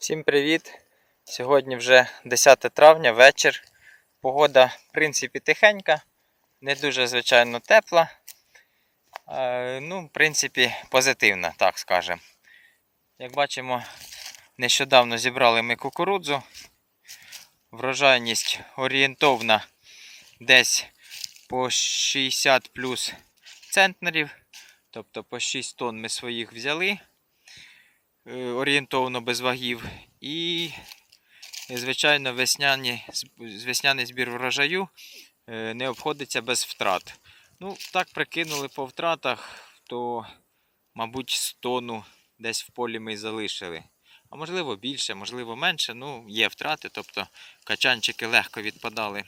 Всім привіт! Сьогодні вже 10 травня, вечір. Погода, в принципі, тихенька, не дуже, звичайно, тепла. Е, Ну, в принципі, позитивна, так скажемо. Як бачимо, нещодавно зібрали ми кукурудзу. Врожайність орієнтовна десь по 60 плюс центнерів. Тобто по 6 тонн ми своїх взяли орієнтовно без вагів. І, звичайно, весняні, весняний збір врожаю е, не обходиться без втрат. Ну, так прикинули по втратах, то, мабуть, з десь в полі ми залишили. А можливо більше, можливо менше. Ну, є втрати, тобто качанчики легко відпадали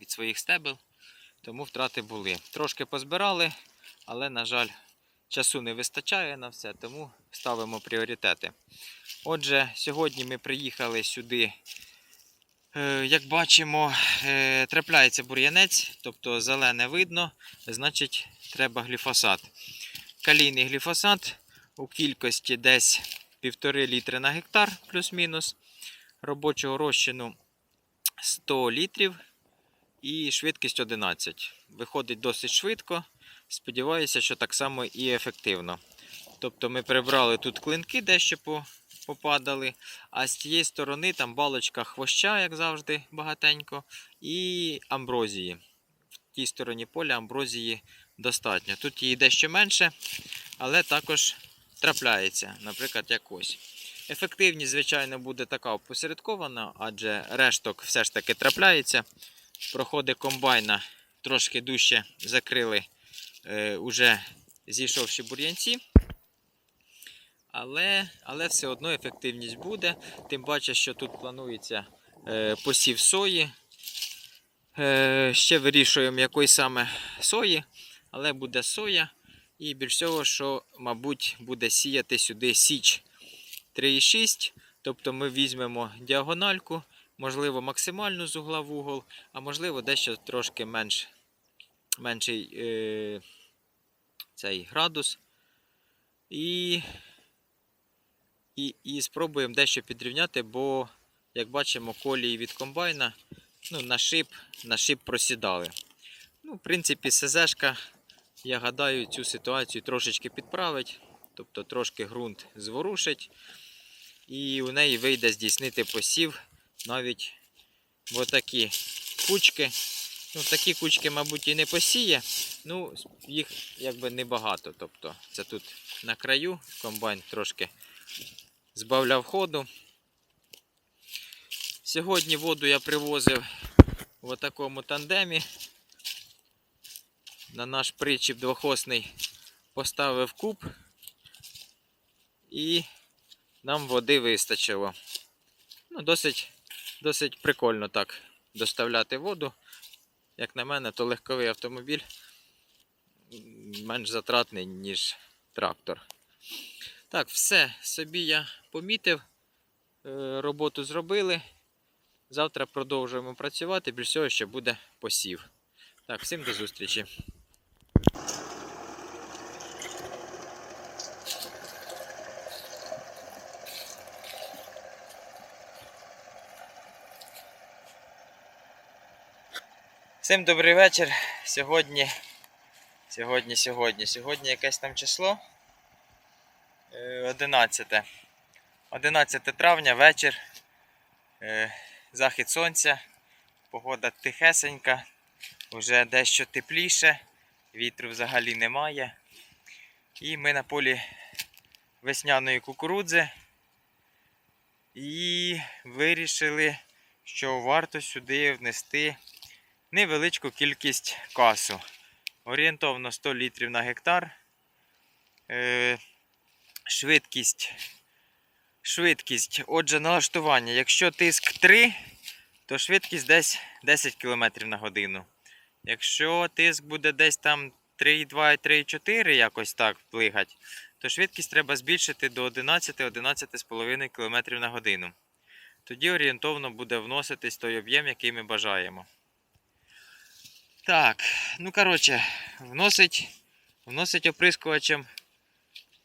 від своїх стебел, тому втрати були. Трошки позбирали, але, на жаль, часу не вистачає на все, тому ставимо пріоритети. Отже, сьогодні ми приїхали сюди. Е, Як бачимо, е, трапляється бур'янець, тобто зелене видно, значить треба гліфосат. Калійний гліфосат у кількості десь 1,5 літри на гектар, плюс-мінус. Робочого розчину 100 літрів і швидкість 11. Виходить досить швидко. Сподіваюся, що так само і ефективно. Тобто ми прибрали тут клинки, дещо попадали, а з тієї сторони там балочка хвоща, як завжди, багатенько, і амброзії. В тій стороні поля амброзії достатньо. Тут її дещо менше, але також трапляється, наприклад, як ось. Ефективність, звичайно, буде така опосередкована, адже решток все ж таки трапляється. Проходи комбайна трошки дужче закрили уже зійшовші бур'янці. Але, але все одно ефективність буде. Тим паче, що тут планується е, посів сої. Е, ще вирішуємо, якої саме сої, але буде соя. І більш всього, що, мабуть, буде сіяти сюди січ 3,6. Тобто ми візьмемо діагональку, можливо, максимальну з угла в угол, а можливо, дещо трошки менш, менший е, цей градус. І і, і спробуємо дещо підрівняти, бо, як бачимо, колії від комбайна ну, на шип, на шип просідали. Ну, в принципі, СЗшка, я гадаю, цю ситуацію трошечки підправить, тобто трошки ґрунт зворушить, і у неї вийде здійснити посів навіть в отакі кучки. Ну, такі кучки, мабуть, і не посіє. Ну, їх якби небагато. Тобто, це тут на краю комбайн трошки збавляв ходу. Сьогодні воду я привозив в такому тандемі. На наш причіп двохосний поставив куб і нам води вистачило. Ну, досить, досить прикольно так доставляти воду. Як на мене, то легковий автомобіль менш затратний, ніж трактор. Так, все, собі я помітив, е, роботу зробили. Завтра продовжуємо працювати, більш всього ще буде посів. Так, всім до зустрічі. Всім добрий вечір. Сьогодні, сьогодні, сьогодні, сьогодні якесь там число. Е, 11. 11 травня, вечір. Е, Захід сонця. Погода тихесенька, вже дещо тепліше, вітру взагалі немає. І ми на полі весняної кукурудзи. І вирішили, що варто сюди внести невеличку кількість касу. Орієнтовно 100 літрів на гектар. Е, швидкість. Швидкість. Отже, налаштування. Якщо тиск 3, то швидкість десь 10 км на годину. Якщо тиск буде десь там 3,2, 3,4, якось так плигать, то швидкість треба збільшити до 11-11,5 км на годину. Тоді орієнтовно буде вноситись той об'єм, який ми бажаємо. Так, ну коротше, вносить, вносить оприскувачем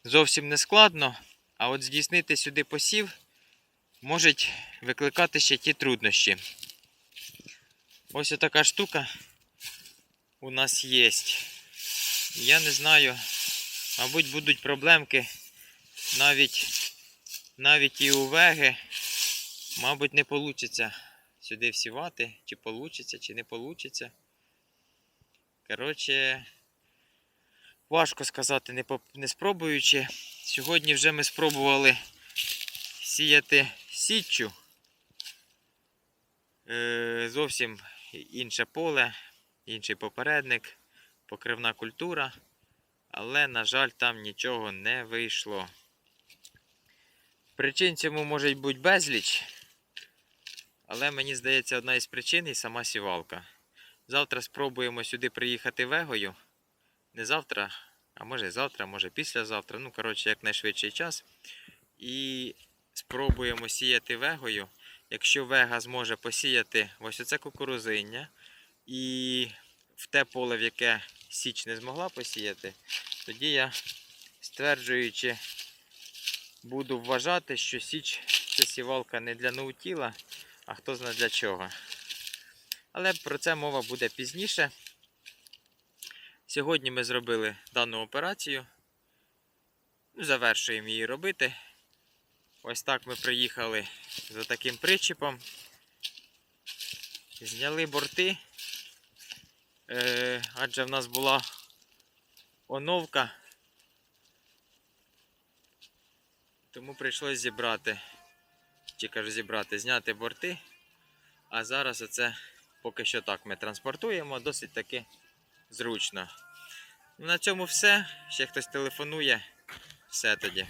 зовсім не складно. А от здійснити сюди посів можуть викликати ще ті труднощі. Ось така штука у нас є. Я не знаю, мабуть, будуть проблемки навіть, навіть і у веги. Мабуть, не вийде сюди всівати, чи вийде, чи не вийде. Коротше, важко сказати, не, не спробуючи. Сьогодні вже ми спробували сіяти січчю. Е, зовсім інше поле, інший попередник, покривна культура. Але, на жаль, там нічого не вийшло. Причин цьому може бути безліч. Але мені здається, одна із причин і сама сівалка. Завтра спробуємо сюди приїхати вегою. Не завтра, а може завтра, може післязавтра. Ну, коротше, якнайшвидший час. І спробуємо сіяти вегою. Якщо вега зможе посіяти ось оце кукурузиння і в те поле, в яке січ не змогла посіяти, тоді я, стверджуючи, буду вважати, що січ це сівалка не для наутіла, а хто знає для чого. Але про це мова буде пізніше. Сьогодні ми зробили дану операцію. Ну, Завершуємо її робити. Ось так ми приїхали за таким причіпом. Зняли борти, е, адже в нас була оновка. Тому прийшлось зібрати, чи кажу зібрати, зняти борти. А зараз оце поки що так ми транспортуємо, досить таки зручно. На цьому все. Ще хтось телефонує. Все тоді.